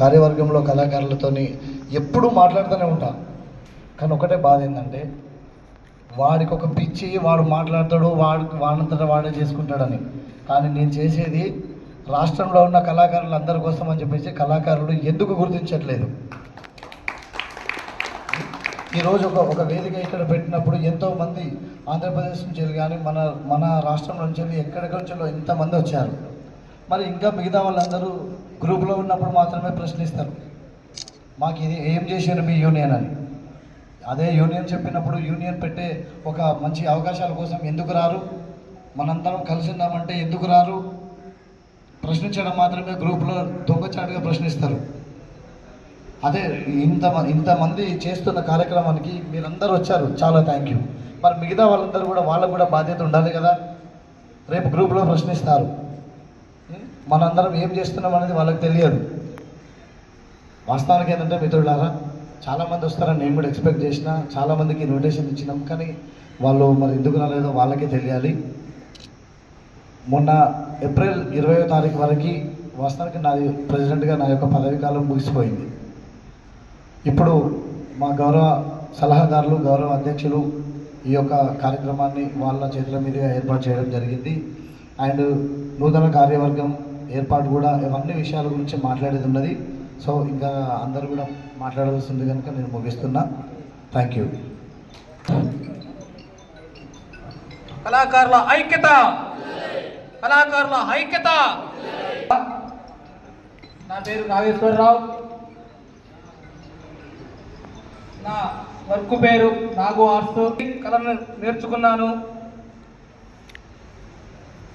కార్యవర్గంలో కళాకారులతోని ఎప్పుడూ మాట్లాడుతూనే ఉంటా. కానీ ఒకటే బాధ ఏంటంటే వాడికి ఒక పిచ్చి వాడు మాట్లాడతాడు వాడు వాడంతటా వాడే చేసుకుంటాడని. కానీ నేను చేసేది రాష్ట్రంలో ఉన్న కళాకారులందరి కోసం అని చెప్పేసి కళాకారులు ఎందుకు గుర్తించట్లేదు? ఈరోజు ఒక ఒక వేదిక ఇక్కడ పెట్టినప్పుడు ఎంతోమంది ఆంధ్రప్రదేశ్ నుంచి వెళ్ళి కానీ మన మన రాష్ట్రం నుంచి వెళ్ళి ఎక్కడెక్కడి నుంచో ఎంతమంది వచ్చారు? మరి ఇంకా మిగతా వాళ్ళందరూ గ్రూప్లో ఉన్నప్పుడు మాత్రమే ప్రశ్నిస్తారు. మాకు ఇది ఏం చేశారు మీ యూనియన్ అని. అదే యూనియన్ చెప్పినప్పుడు యూనియన్ పెట్టే ఒక మంచి అవకాశాల కోసం ఎందుకు రారు? మనందరం కలిసి ఉన్నామంటే ఎందుకు రారు? ప్రశ్నించడం మాత్రమే గ్రూప్లో దొంగచాటుగా ప్రశ్నిస్తారు. అదే ఇంత ఇంతమంది చేస్తున్న కార్యక్రమానికి మీరందరూ వచ్చారు. చాలా థ్యాంక్ యూ. మరి మిగతా వాళ్ళందరూ కూడా వాళ్ళకు కూడా బాధ్యత ఉండాలి కదా. రేపు గ్రూప్లో ప్రశ్నిస్తారు. మనందరం ఏం చేస్తున్నాం అనేది వాళ్ళకి తెలియదు. వాస్తవానికి ఏంటంటే మిత్రులారా చాలామంది వస్తారని నేను కూడా ఎక్స్పెక్ట్ చేసిన చాలామందికి ఇన్విటేషన్ ఇచ్చినాం. కానీ వాళ్ళు మరి ఎందుకు రాలేదో వాళ్ళకే తెలియాలి. మొన్న ఏప్రిల్ ఇరవయో తారీఖు వరకు వాస్తవానికి నాది ప్రెసిడెంట్గా నా యొక్క పదవి కాలం ముగిసిపోయింది. ఇప్పుడు మా గౌరవ సలహాదారులు గౌరవ అధ్యక్షులు ఈ యొక్క కార్యక్రమాన్ని వాళ్ళ చేతుల మీదుగా ఏర్పాటు చేయడం జరిగింది. అండ్ నూతన కార్యవర్గం ఏర్పాటు కూడా ఇవన్నీ విషయాల గురించి మాట్లాడేది ఉన్నది. సో ఇంకా అందరూ కూడా మాట్లాడవలసింది కనుక నేను ముగిస్తున్నా. థ్యాంక్ యూ కళాకారుల ఐక్యత! కళాకారుల ఐక్యత! నా పేరు నాగేశ్వరరావు. నా వర్క్ పేరు నాగు ఆర్ట్స్. కళను నేర్చుకున్నాను.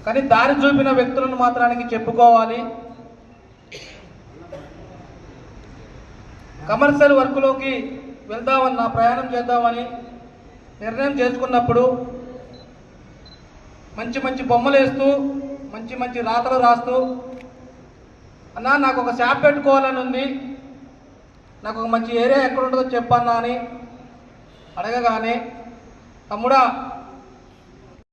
కానీ దారి చూపిన వ్యక్తులను మాత్రానికి చెప్పుకోవాలి. కమర్షియల్ వర్క్లోకి వెళ్దామని నా ప్రయాణం చేద్దామని నిర్ణయం చేసుకున్నప్పుడు మంచి మంచి బొమ్మలు వేస్తూ మంచి మంచి రాతలు రాస్తూ అన్నా నాకు ఒక షాప్ పెట్టుకోవాలని ఉంది. నాకు ఒక మంచి ఏరియా ఎక్కడ ఉంటుందో చెప్పన్నా అని అడగగానే తమ్ముడా